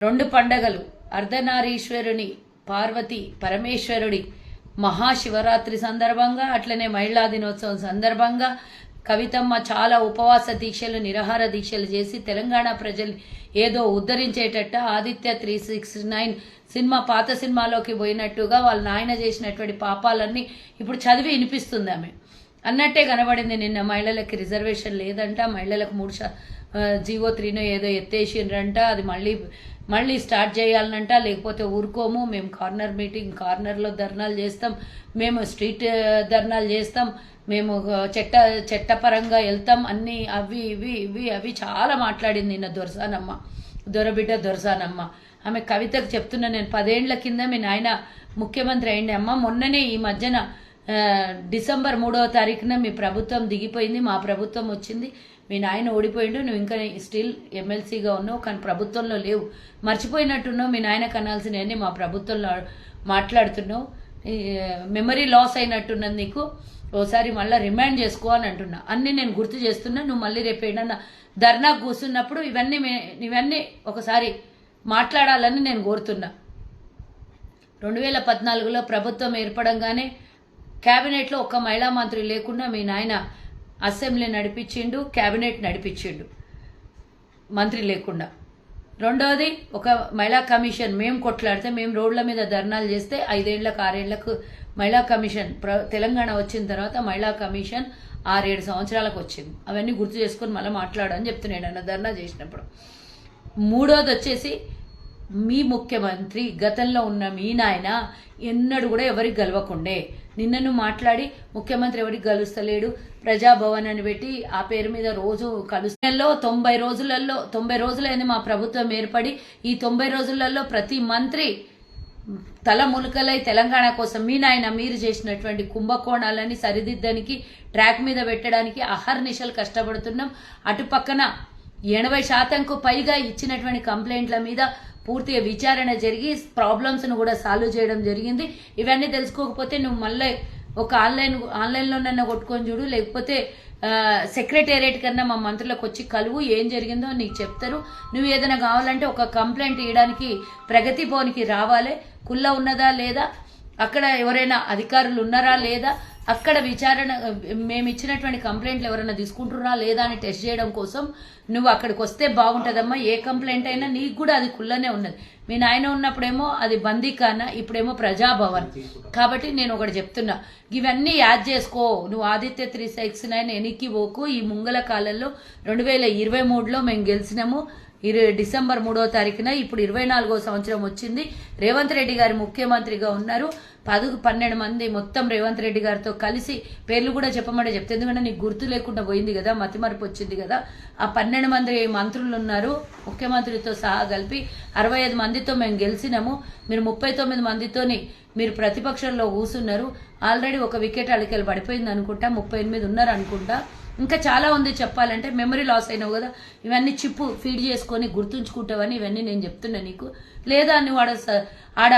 రెండు పండగలు. అర్ధనారీశ్వరుని పార్వతి పరమేశ్వరుడి మహాశివరాత్రి సందర్భంగా అట్లనే మహిళా దినోత్సవం సందర్భంగా కవితమ్మ చాలా ఉపవాస దీక్షలు నిరాహార దీక్షలు చేసి తెలంగాణ ప్రజల్ని ఏదో ఉద్ధరించేటట్ట Aditya three six nine cinema పాత సినిమాలోకి పోయినట్టుగా వాళ్ళ నాయన చేసినటువంటి పాపాలన్నీ ఇప్పుడు చదివి వినిపిస్తుంది ఆమె. అన్నట్టే కనబడింది నిన్న మహిళలకి రిజర్వేషన్ లేదంట. మహిళలకు మూడు శా జీవో త్రీనో ఏదో ఎత్తేసిండ్రంట. అది మళ్ళీ మళ్ళీ స్టార్ట్ చేయాలనంట లేకపోతే ఊరుకోము. మేము కార్నర్ మీటింగ్ కార్నర్లో ధర్నాలు చేస్తాం. మేము స్ట్రీట్ ధర్నాలు చేస్తాం. మేము చెట్ట చట్ట చట్టపరంగా వెళ్తాం. అన్నీ అవి ఇవి ఇవి అవి చాలా మాట్లాడింది నిన్న దొరసానమ్మ. దొరబిడ్డ దొరసానమ్మ. ఆమె కవితకు చెప్తున్నా నేను పదేండ్ల కింద మీ నాయన ముఖ్యమంత్రి అయింది అమ్మ మొన్ననే ఈ మధ్యన డిసెంబర్ మూడవ తారీఖున మీ ప్రభుత్వం దిగిపోయింది మా ప్రభుత్వం వచ్చింది. మీ నాయన ఓడిపోయిండు నువ్వు ఇంకా స్టిల్ ఎమ్మెల్సీగా ఉన్నావు కానీ ప్రభుత్వంలో లేవు. మర్చిపోయినట్టున్నావు మీ నాయన కనాల్సినవన్నీ మా ప్రభుత్వంలో మాట్లాడుతున్నావు. మెమరీ లాస్ అయినట్టున్నది నీకు. ఓసారి మళ్ళీ రిమైండ్ చేసుకో అని అంటున్నా. అన్నీ నేను గుర్తు చేస్తున్నా నువ్వు మళ్ళీ రేపు ఏడన్నా ధర్నా కూర్చున్నప్పుడు ఇవన్నీ మే- ఇవన్నీ ఒకసారి మాట్లాడాలని నేను కోరుతున్నా. రెండు వేల పద్నాలుగులో ప్రభుత్వం ఏర్పడంగానే క్యాబినెట్లో ఒక్క మహిళా మంత్రి లేకుండా మీ నాయన అసెంబ్లీ నడిపించిండు క్యాబినెట్ నడిపించిండు. మంత్రి లేకుండా. రెండవది ఒక మహిళా కమిషన్ మేము కొట్లాడితే మేము రోడ్ల మీద ధర్నాలు చేస్తే ఐదేళ్ళకు ఆరేళ్ళకు మహిళా కమిషన్ ప్ర తెలంగాణ వచ్చిన తర్వాత మహిళా కమిషన్ ఆరేడు సంవత్సరాలకు వచ్చింది. అవన్నీ గుర్తు చేసుకొని మళ్ళీ మాట్లాడని చెప్తున్నాడు అన్న ధర్నా చేసినప్పుడు. మూడోది వచ్చేసి మీ ముఖ్యమంత్రి గతంలో ఉన్న మీ నాయన ఎన్నడూ కూడా ఎవరికి గెలవకుండే. నిన్నను మాట్లాడి ముఖ్యమంత్రి ఎవరికి గెలుస్తలేడు. ప్రజాభవన్ అని పెట్టి ఆ పేరు మీద రోజు కలుస్తలో తొంభై రోజులలో తొంభై రోజులైంది మా ప్రభుత్వం ఏర్పడి ఈ తొంభై రోజులలో ప్రతి మంత్రి తల ములకలై తెలంగాణ కోసం మీ నాయన మీరు చేసినటువంటి కుంభకోణాలని సరిదిద్దడానికి ట్రాక్ మీద పెట్టడానికి అహర్నిశలు కష్టపడుతున్నాం. అటు పక్కన ఎనభై శాతంకు పైగా ఇచ్చినటువంటి కంప్లైంట్ల మీద పూర్తిగా విచారణ జరిగి ప్రాబ్లమ్స్ను కూడా సాల్వ్ చేయడం జరిగింది. ఇవన్నీ తెలుసుకోకపోతే నువ్వు మళ్ళీ ఒక ఆన్లైన్ ఆన్లైన్లోనైనా కొట్టుకొని చూడు. లేకపోతే సెక్రటేరియట్ కన్నా మా మంత్రులకు వచ్చి కలువు. ఏం జరిగిందో నీకు చెప్తారు. నువ్వు ఏదైనా కావాలంటే ఒక కంప్లైంట్ ఇవ్వడానికి ప్రగతి భవన్కి రావాలి. కుల్ల ఉన్నదా లేదా? అక్కడ ఎవరైనా అధికారులు ఉన్నారా లేదా? అక్కడ విచారణ మేము ఇచ్చినటువంటి కంప్లైంట్లు ఎవరైనా తీసుకుంటున్నారా లేదా అని టెస్ట్ చేయడం కోసం నువ్వు అక్కడికి వస్తే బాగుంటుందమ్మా. ఏ కంప్లైంట్ అయినా నీకు కూడా అది కుల్లనే ఉన్నది. మీ నాయన ఉన్నప్పుడేమో అది బందీఖానా ఇప్పుడేమో ప్రజాభవన్. కాబట్టి నేను ఒకటి చెప్తున్నా. ఇవన్నీ యాడ్ చేసుకో. నువ్వు ఆదిత్య త్రీ సిక్స్ నైన్ ఎనికి పోకు. ఈ ముంగల కాలంలో రెండు వేల ఇరవై మూడులో మేము గెలిచినాము. ఇరు డిసెంబర్ మూడో తారీఖున ఇప్పుడు ఇరవై నాలుగో సంవత్సరం వచ్చింది. రేవంత్ రెడ్డి గారు ముఖ్యమంత్రిగా ఉన్నారు. పదు పన్నెండు మంది మొత్తం రేవంత్ రెడ్డి గారితో కలిసి పేర్లు కూడా చెప్పమంటే చెప్తే ఎందుకంటే నీకు గుర్తు లేకుండా పోయింది కదా మతిమరుపు వచ్చింది కదా. ఆ పన్నెండు మంది మంత్రులు ఉన్నారు ముఖ్యమంత్రితో సహా కలిపి. అరవై ఐదు మందితో మేము గెలిచినాము. మీరు ముప్పై తొమ్మిది మందితోని మీరు ప్రతిపక్షంలో కూసున్నారు. ఆల్రెడీ ఒక వికెట్ అడికెళ్ళి పడిపోయింది అనుకుంటా ముప్పై ఎనిమిది ఉన్నారు అనుకుంటా. ఇంకా చాలా ఉంది చెప్పాలంటే. మెమరీ లాస్ అయినావు కదా. ఇవన్నీ చిప్పు ఫీడ్ చేసుకొని గుర్తుంచుకుంటావని ఇవన్నీ నేను చెప్తున్నా నీకు. లేదా నువ్వు ఆడ స- ఆడ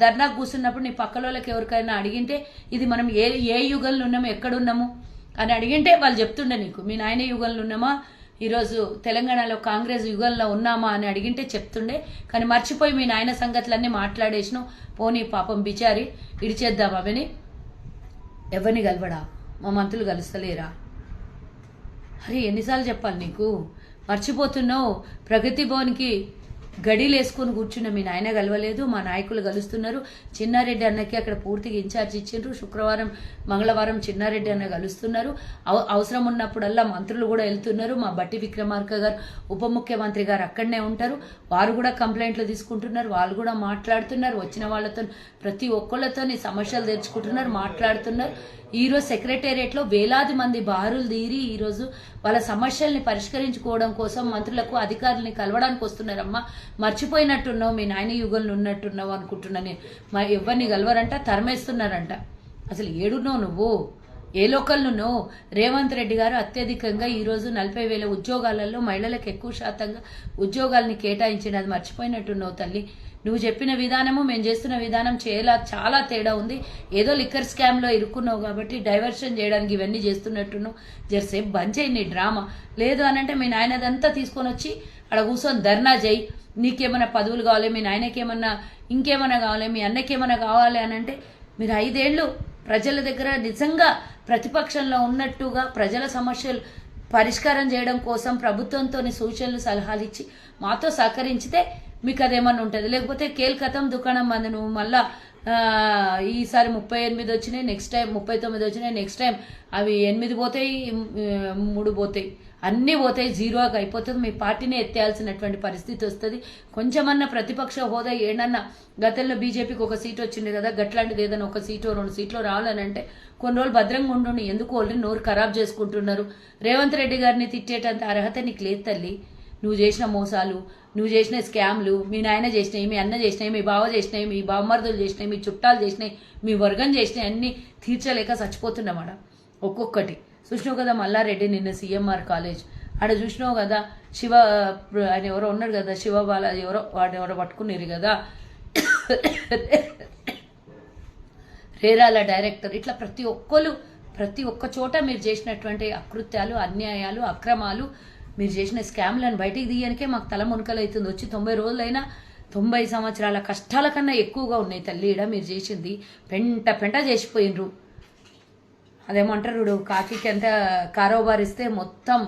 ధర్నా కూర్చున్నప్పుడు నీ పక్కలోళ్ళకి ఎవరికైనా అడిగింటే ఇది మనం ఏ ఏ యుగంలో ఉన్నాము ఎక్కడున్నాము అని అడిగింటే వాళ్ళు చెప్తుండే నీకు. మీ నాయన యుగంలో ఉన్నామా? ఈరోజు తెలంగాణలో కాంగ్రెస్ యుగంలో ఉన్నామా అని అడిగింటే చెప్తుండే. కానీ మర్చిపోయి మీ నాయన సంగతులన్నీ మాట్లాడేసినావు. పోనీ పాపం బిచారి ఇడిచేద్దాం అవని. ఎవరిని కలవడా? మా మంత్రులు కలుస్తలేరా? అరే ఎన్నిసార్లు చెప్పాలి నీకు? మర్చిపోతున్నావు. ప్రగతి భవన్కి గడీలు వేసుకొని కూర్చున్న మీ నాయన కలవలేదు మా నాయకులు కలుస్తున్నారు. చిన్నారెడ్డి అన్నకి అక్కడ పూర్తిగా ఇన్ఛార్జ్ ఇచ్చిండ్రు. శుక్రవారం మంగళవారం చిన్నారెడ్డి అన్న కలుస్తున్నారు. అవసరం ఉన్నప్పుడల్లా మంత్రులు కూడా వెళ్తున్నారు. మా బట్టి విక్రమార్క గారు ఉప ముఖ్యమంత్రి గారు అక్కడనే ఉంటారు. వారు కూడా కంప్లైంట్లు తీసుకుంటున్నారు. వాళ్ళు కూడా మాట్లాడుతున్నారు. వచ్చిన వాళ్ళతో ప్రతి ఒక్కళ్ళతో సమస్యలు తెచ్చుకుంటున్నారు మాట్లాడుతున్నారు. ఈరోజు సెక్రటేరియట్లో వేలాది మంది బారులు తీరి ఈరోజు వాళ్ళ సమస్యల్ని పరిష్కరించుకోవడం కోసం మంత్రులకు అధికారుల్ని కలవడానికి వస్తున్నారమ్మా. మర్చిపోయినట్టున్నావు మీ నాయన యుగంలో ఉన్నట్టున్నావు అనుకుంటున్నా నేను. మా ఎవరిని కలవరంట తరమేస్తున్నారంట. అసలు ఏడున్నావు నువ్వు? ఏ లోకల్లోనో రేవంత్ రెడ్డి గారు అత్యధికంగా ఈరోజు నలభై వేల ఉద్యోగాలలో మహిళలకు ఎక్కువ శాతంగా ఉద్యోగాల్ని కేటాయించిన అది మర్చిపోయినట్టున్నావు తల్లి. నువ్వు చెప్పిన విధానము మేము చేస్తున్న విధానం చేయలా చాలా తేడా ఉంది. ఏదో లిక్కర్ స్కామ్లో ఇరుక్కున్నావు కాబట్టి డైవర్షన్ చేయడానికి ఇవన్నీ చేస్తున్నట్టును జరసేపు బంద్ చేయి నీ డ్రామా. లేదు అని అంటే మీ నాయనదంతా తీసుకొని వచ్చి అక్కడ కూర్చొని ధర్నా చేయి. నీకేమైనా పదవులు కావాలి మీ నాయనకేమన్నా ఇంకేమైనా కావాలి మీ అన్నకేమైనా కావాలి అని అంటే మీరు ఐదేళ్ళు ప్రజల దగ్గర నిజంగా ప్రతిపక్షంలో ఉన్నట్టుగా ప్రజల సమస్యలు పరిష్కారం చేయడం కోసం ప్రభుత్వంతో సూచనలు సలహాలు ఇచ్చి మాతో సహకరించితే మీకు అదేమన్నా ఉంటుంది? లేకపోతే కేల్కతం దుకాణం మంది నువ్వు మళ్ళా ఈసారి ముప్పై ఎనిమిది వచ్చినాయి నెక్స్ట్ టైం ముప్పై తొమ్మిది వచ్చినాయి నెక్స్ట్ టైం అవి ఎనిమిది పోతాయి మూడు పోతాయి. అన్నీ పోతాయి జీరోగా అయిపోతుంది. మీ పార్టీని ఎత్తేయాల్సినటువంటి పరిస్థితి వస్తుంది. కొంచెమన్నా ప్రతిపక్ష హోదా ఏడన్నా గతంలో బీజేపీకి ఒక సీట్ వచ్చింది కదా గట్లాంటిది ఏదైనా ఒక సీటు రెండు సీట్లు రావాలని అంటే కొన్ని రోజులు భద్రంగా ఉండండి ఎందుకు ఓల్రెడీ నోరు ఖరాబ్ చేసుకుంటున్నారు? రేవంత్ రెడ్డి గారిని తిట్టేటంత అర్హత నీకు లేదు తల్లి. నువ్వు చేసిన మోసాలు నువ్వు చేసిన స్కామ్లు మీ నాయన చేసినాయి మీ అన్న చేసినాయి మీ బావ చేసినాయి మీ బామ్మర్దులు చేసినాయి మీ చుట్టాలు చేసినాయి మీ వర్గం చేసినాయి అన్నీ తీర్చలేక చచ్చిపోతున్నామాట ఒక్కొక్కటి. చూసినావు కదా మల్లారెడ్డి నిన్న సీఎంఆర్ కాలేజ్. ఆడ చూసినావు కదా శివ ఆయన ఎవరో ఉన్నారు కదా శివ బాల ఎవరో వాడు ఎవరో పట్టుకున్నారు కదా. రేరాల డైరెక్టర్. ఇట్లా ప్రతి ఒక్కరు ప్రతి ఒక్క చోట మీరు చేసినటువంటి అకృత్యాలు అన్యాయాలు అక్రమాలు మీరు చేసిన స్కామ్లను బయటికి తీయనికే మాకు తల మునకలవుతుంది వచ్చి తొంభై రోజులైనా తొంభై సంవత్సరాల కష్టాల కన్నా ఎక్కువగా ఉన్నాయి తల్లి ఈడ మీరు చేసింది. పెంట పెంట చేసిపోయినరు. అదేమంటారు చూడు కాకికి ఎంత కారోబారిస్తే మొత్తం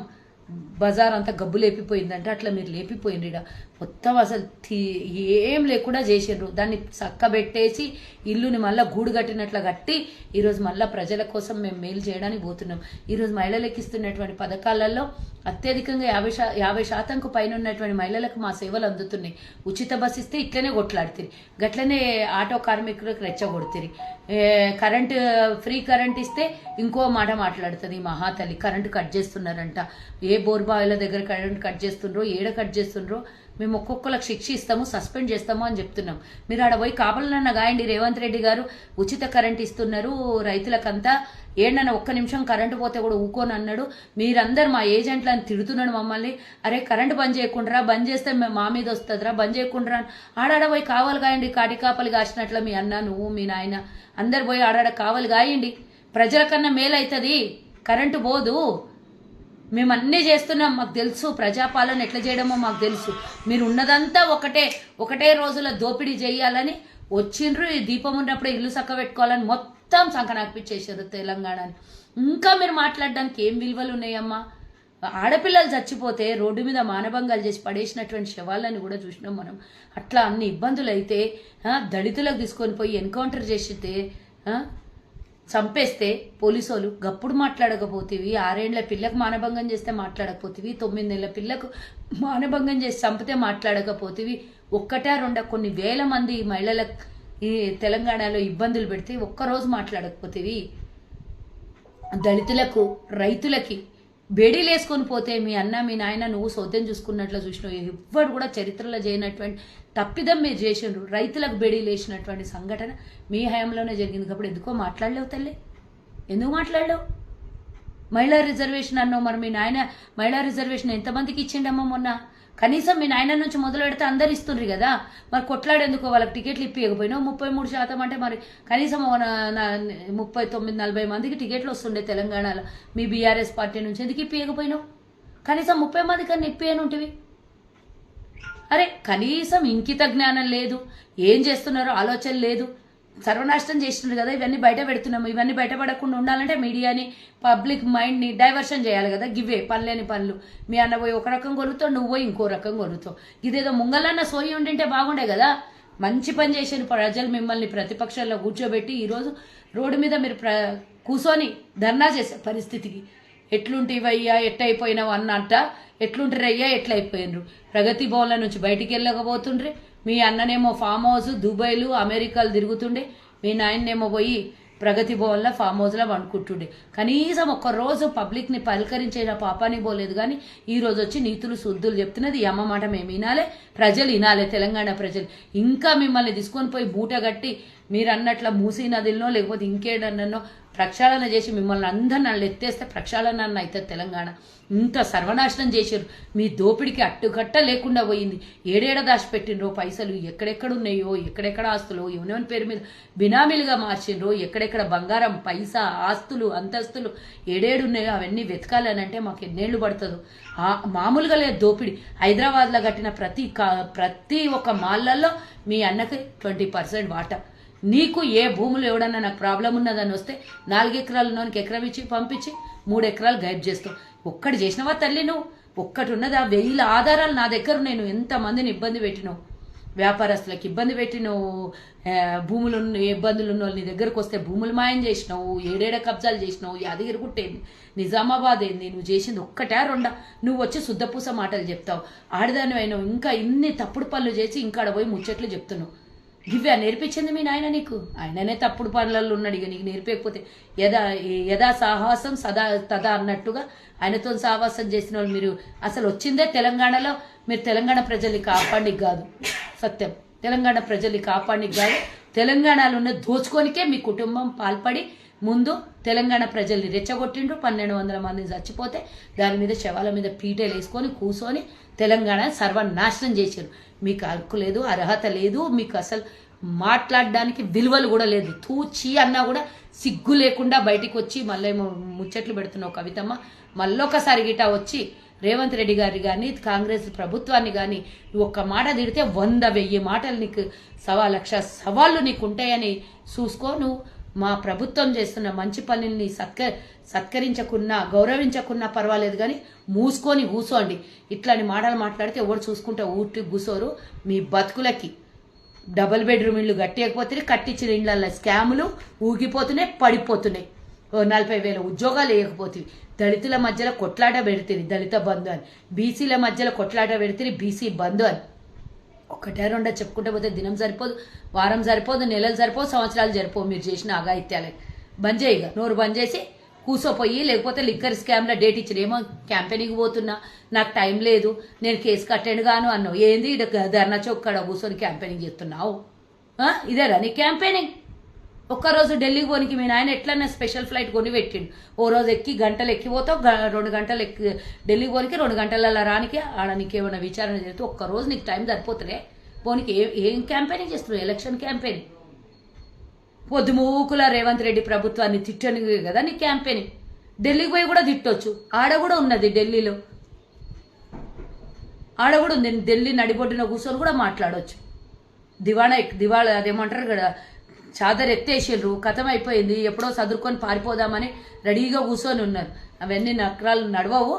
బజార్ అంతా గబ్బు లేపిపోయిందంటే అట్లా మీరు లేపిపోయిండ్రు ఈడ. మొత్తం అసలు తీ- ఏం లేకుండా చేసిండ్రు. దాన్ని చక్కబెట్టేసి ఇల్లుని మళ్ళీ గూడు కట్టినట్లు కట్టి ఈరోజు మళ్ళీ ప్రజల కోసం మేము మేలు చేయడానికి పోతున్నాం. ఈరోజు మహిళలకు ఇస్తున్నటువంటి పథకాలలో అత్యధికంగా యాభై శా యాభై శాతంకు పైన ఉన్నటువంటి మహిళలకు మా సేవలు అందుతున్నాయి. ఉచిత బస్ ఇస్తే ఇట్లనే కొట్లాడుతుంది. గట్లనే ఆటో కార్మికులకు రెచ్చగొడుతుంది. కరెంటు ఫ్రీ కరెంట్ ఇస్తే ఇంకో మాట మాట్లాడుతుంది ఈ మహాతల్లి. కరెంటు కట్ చేస్తున్నారంట. ఏ బోర్బాయిల దగ్గర కరెంట్ కట్ చేస్తుండ్రో ఏడ కట్ చేస్తుండ్రో మేము ఒక్కొక్కరికి శిక్ష ఇస్తాము సస్పెండ్ చేస్తాము అని చెప్తున్నాం. మీరు ఆడ పోయి కాపలనన్న గాయండి రేవంత్ రెడ్డి గారు. ఉచిత కరెంట్ ఇస్తున్నారు రైతులకంతా. ఏండన్న ఒక్క నిమిషం కరెంటు పోతే కూడా ఊకోని అన్నాడు. మీరందరు మా ఏజెంట్లను తిడుతున్నాడు మమ్మల్ని. అరే కరెంటు బంద్ చేయకుండా బంద్ చేస్తే మేము మా మీద వస్తుందిరా బంద్ చేయకుండా ఆడాడ పోయి కావాలి కాయండి కాటి కాపలి కాసినట్లు మీ అన్న నువ్వు మీ నాయన. అందరు పోయి ఆడాడ కావాలి కాయండి ప్రజల కన్నా మేలవుతుంది కరెంటు పోదు. మేము అన్నీ చేస్తున్నాం. మాకు తెలుసు ప్రజాపాలన ఎట్లా చేయడమో మాకు తెలుసు. మీరు ఉన్నదంతా ఒకటే ఒకటే రోజుల దోపిడీ చేయాలని వచ్చిండ్రు. ఈ దీపం ఉన్నప్పుడు ఇల్లు చక్క పెట్టుకోవాలని మొత్తం సంకనాపిచ్చేసారు తెలంగాణని. ఇంకా మీరు మాట్లాడడానికి ఏం విలువలు ఉన్నాయమ్మా? ఆడపిల్లలు చచ్చిపోతే రోడ్డు మీద మానభంగాలు చేసి పడేసినటువంటి శవాలని కూడా చూసినాం మనం. అట్లా అన్ని ఇబ్బందులు అయితే దళితులకు తీసుకొని పోయి ఎన్కౌంటర్ చేసితే చంపేస్తే పోలీసోలు గప్పుడు మాట్లాడకపోతేవి ఆరేండ్ల పిల్లకు మానభంగం చేస్తే మాట్లాడకపోతేవి తొమ్మిది నెలల పిల్లకు మానభంగం చేసి చంపితే మాట్లాడకపోతేవి. ఒక్కటా రెండ కొన్ని వేల మంది మహిళలకు ఈ తెలంగాణలో ఇబ్బందులు పెడితే ఒక్కరోజు మాట్లాడకపోతేవి. దళితులకు రైతులకి బేడీలేసుకొని పోతే మీ అన్న మీ నాయన నువ్వు సౌద్యం చూసుకున్నట్లు చూసినావు. ఎవ్వరు కూడా చరిత్రలో చేయనటువంటి తప్పిదం మీరు చేసినారు రైతులకు బేడీలు వేసినటువంటి సంఘటన మీ హయాంలోనే జరిగింది. కాబట్టి ఎందుకో మాట్లాడలేవు తల్లి. ఎందుకు మాట్లాడలేవు? మహిళా రిజర్వేషన్ అన్నావు మరి మీ నాయన మహిళా రిజర్వేషన్ ఎంతమందికి ఇచ్చిండమ్మా మొన్న? కనీసం మీ నాయన నుంచి మొదలు పెడితే అందరు ఇస్తుండ్రు కదా. మరి కొట్లాడేందుకు వాళ్ళకి టికెట్లు ఇప్పియకపోయినావు ముప్పై మూడు శాతం అంటే మరి కనీసం ముప్పై తొమ్మిది నలభై మందికి టికెట్లు వస్తుండే తెలంగాణలో. మీ బీఆర్ఎస్ పార్టీ నుంచి ఎందుకు ఇప్పియకపోయినావు? కనీసం ముప్పై మంది కన్నా ఇప్పియనుంటివి. అరే కనీసం ఇంకిత జ్ఞానం లేదు. ఏం చేస్తున్నారో ఆలోచన లేదు. సర్వనాశనం చేస్తున్నారు కదా ఇవన్నీ బయట పెడుతున్నాము. ఇవన్నీ బయటపడకుండా ఉండాలంటే మీడియాని పబ్లిక్ మైండ్ని డైవర్షన్ చేయాలి కదా గివే పనిలేని పనులు. మీ అన్న పోయి ఒక రకం కొలుతావు నువ్వు పోయి ఇంకో రకం కొలుతావు. ఇదేదో ముంగలన్న సోయి ఉండింటే బాగుండే కదా. మంచి పని చేసిన ప్రజలు మిమ్మల్ని ప్రతిపక్షాల్లో కూర్చోబెట్టి ఈరోజు రోడ్డు మీద మీరు ప్ర కూర్చొని ధర్నా చేసే పరిస్థితికి. ఎట్లుంటివయ్యా ఎట్టయిపోయినావు అన్నట్ట ఎట్లుంటారయ్యా ఎట్లయిపోయినరు. ప్రగతి భవన్ల నుంచి బయటికి వెళ్ళకపోతుండ్రే. మీ అన్ననేమో ఫామ్ హౌస్ దుబాయ్లు అమెరికాలు తిరుగుతుండే. మీ నాయనేమో పోయి ప్రగతి భవన్లో ఫామ్ హౌస్లో వండుకుంటుండే కనీసం ఒక్కరోజు పబ్లిక్ని పలకరించిన పాపానికి పోలేదు కానీ ఈ రోజు వచ్చి నీతులు శుద్ధులు చెప్తున్నది ఈ అమ్మ మాట మేము వినాలే. ప్రజలు వినాలే తెలంగాణ ప్రజలు. ఇంకా మిమ్మల్ని తీసుకొని పోయి మూట కట్టి మీరు అన్నట్ల మూసీ నదిలో లేకపోతే ఇంకేడన్నో ప్రక్షాళన చేసి మిమ్మల్ని అందరిని నన్ను ఎత్తేస్తే ప్రక్షాళన అన్న అయితే తెలంగాణ. ఇంత సర్వనాశనం చేశారు. మీ దోపిడికి అట్టుకట్ట లేకుండా పోయింది. ఏడేడ దాచిపెట్టినరో పైసలు? ఎక్కడెక్కడ ఉన్నాయో ఎక్కడెక్కడ ఆస్తులు? ఎవరెవరి పేరు మీద బినామీలుగా మార్చిండ్రో? ఎక్కడెక్కడ బంగారం పైసా ఆస్తులు అంతస్తులు ఏడేడున్నాయో అవన్నీ వెతకాలని అంటే మాకు ఎన్నేళ్ళు పడుతుందో. మామూలుగా లేదు దోపిడి. హైదరాబాద్లో కట్టిన ప్రతి కా- ప్రతి ఒక్క మాళ్ళల్లో మీ అన్నకి ట్వంటీ పర్సెంట్ వాటా. నీకు ఏ భూములు ఎవడన్నా నాకు ప్రాబ్లం ఉన్నదని వస్తే నాలుగు ఎకరాలు నోనికి ఎకరం ఇచ్చి పంపించి మూడు ఎకరాలు గైడ్ చేస్తావు. ఒక్కటి చేసినవా తల్లి నువ్వు? ఒక్కటి ఉన్నదా? వెయ్యిల ఆధారాలు నా దగ్గర నేను ఎంతమందిని ఇబ్బంది పెట్టినావు? వ్యాపారస్తులకు ఇబ్బంది పెట్టినవు. భూములు ఉన్న ఇబ్బందులు ఉన్న వాళ్ళు నీ దగ్గరకు వస్తే భూములు మాయం చేసినావు. ఏడేడ కబ్జాలు చేసినావు. యాదగిరి గుట్టేంది నిజామాబాద్ ఏంది? నువ్వు చేసింది ఒక్కటే రెండా. నువ్వు వచ్చి శుద్ధపూస మాటలు చెప్తావు. ఆడదాని అయినావు ఇంకా ఇన్ని తప్పుడు పనులు చేసి ఇంకా ఆడ పోయి ముచ్చట్లు చెప్తున్నావు. ఇవే నేర్పించింది మీ నాయన నీకు? ఆయననే తప్పుడు పనులలో ఉన్నాడు ఇక నీకు నేర్పకపోతే యథా యథా సాహసం సదా తదా అన్నట్టుగా ఆయనతో సాహసం చేసిన వాళ్ళు మీరు. అసలు వచ్చిందే తెలంగాణలో? మీరు తెలంగాణ ప్రజల్ని కాపాడి కాదు. సత్యం. తెలంగాణ ప్రజల్ని కాపాడి కాదు. తెలంగాణలో ఉన్న దోచుకోనికే మీ కుటుంబం పాల్పడి ముందు తెలంగాణ ప్రజల్ని రెచ్చగొట్టిండ్రు. పన్నెండు వందల మంది చచ్చిపోతే దాని మీద శవాల మీద పీటలు వేసుకొని కూర్చొని తెలంగాణ సర్వనాశనం చేశారు. మీకు హక్కు లేదు అర్హత లేదు మీకు అసలు మాట్లాడడానికి విలువలు కూడా లేదు. తూచి అన్నా కూడా సిగ్గు లేకుండా బయటికి వచ్చి మళ్ళీ ముచ్చట్లు పెడుతున్నావు కవితమ్మ. మళ్ళొకసారి గిటా వచ్చి రేవంత్ రెడ్డి గారి కానీ కాంగ్రెస్ ప్రభుత్వాన్ని కానీ నువ్వు ఒక్క మాట తిడితే వంద వెయ్యి మాటలు నీకు సవా లక్ష సవాళ్ళు నీకు ఉంటాయని చూసుకో నువ్వు. మా ప్రభుత్వం చేస్తున్న మంచి పనుల్ని సత్క సత్కరించకున్నా గౌరవించకున్నా పర్వాలేదు కానీ మూసుకొని కూసోండి. ఇట్లాంటి మాటలు మాట్లాడితే ఎవరు చూసుకుంటే ఊటి కూసోరు. మీ బతుకులకి డబుల్ బెడ్రూమ్ ఇల్లు కట్టేయకపోతే కట్టించిన ఇళ్ళల్లో స్కాములు ఊగిపోతున్నాయి పడిపోతున్నాయి. ఓ నలభై వేల ఉద్యోగాలు వేయకపోతే దళితుల మధ్యలో కొట్లాట పెడితే దళిత బంధు అని. బీసీల మధ్యలో కొట్లాట పెడితే బీసీ బంధు అని. ఒకటే రెండో చెప్పుకుంటే పోతే దినం సరిపోదు వారం సరిపోదు నెలలు సరిపోదు సంవత్సరాలు సరిపోవు మీరు చేసిన అఘాయిత్యాలే బంద్ చేయగా నోరు బంద్ చేసి కూసోపోయి లేకపోతే లిక్కర్ స్కామ్లో డేట్ ఇచ్చిన ఏమో క్యాంపెయినింగ్ పోతున్నా నాకు టైం లేదు నేను కేసు కట్టండి గాను అన్నావు. ఏంది ధర్నా చౌక్ కాడ కూర్చొని క్యాంపెయినింగ్ చేస్తున్నావు? ఇదేరా నీ క్యాంపెయినింగ్? ఒక్కరోజు ఢిల్లీకి పోనికి మీ నాయన ఎట్లన్నా స్పెషల్ ఫ్లైట్ కొని పెట్టిండు. ఓ రోజు ఎక్కి గంటలు ఎక్కిపోతావు గ- రెండు గంటలు ఎక్కి ఢిల్లీకి పోనికి రెండు గంటల రానికి ఆడ నీకేమైనా విచారణ చేస్తే ఒక్కరోజు నీకు టైం సరిపోతులే. పోనికి ఏ ఏం క్యాంపెయిన్ చేస్తున్నావు? Election campaign. పొద్దుమూకుల రేవంత్ రెడ్డి ప్రభుత్వాన్ని తిట్టని కదా నీ క్యాంపెయిన్. ఢిల్లీకి పోయి కూడా తిట్టొచ్చు. ఆడ కూడా ఉన్నది ఢిల్లీలో. ఆడ కూడా ఉంది. ఢిల్లీ నడిబొడ్డున కూర్చొని కూడా మాట్లాడవచ్చు దివాణా దివాళ అదేమంటారు కదా చాదర్ ఎత్తేసిండ్రు కథం అయిపోయింది ఎప్పుడో చదువుకొని పారిపోదామని రెడీగా కూర్చొని ఉన్నారు. అవన్నీ నకరాలు నడవవు.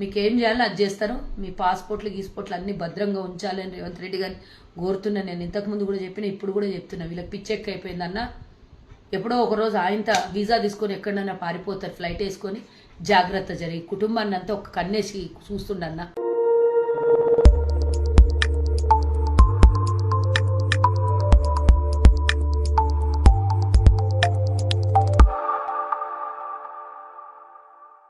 మీకు ఏం చేయాలో అది చేస్తారు. మీ పాస్పోర్ట్లు గీస్పోర్ట్లు అన్నీ భద్రంగా ఉంచాలని రేవంత్ రెడ్డి గారిని కోరుతున్నా. నేను ఇంతకుముందు కూడా చెప్పిన ఇప్పుడు కూడా చెప్తున్నా. వీళ్ళకి పిచ్చెక్క అయిపోయిందన్న ఎప్పుడో ఒకరోజు ఆయనత వీసా తీసుకొని ఎక్కడన్నా పారిపోతారు. ఫ్లైట్ వేసుకొని జాగ్రత్త జరిగి కుటుంబాన్ని అంతా ఒక కన్నేసి చూస్తుండన్నా.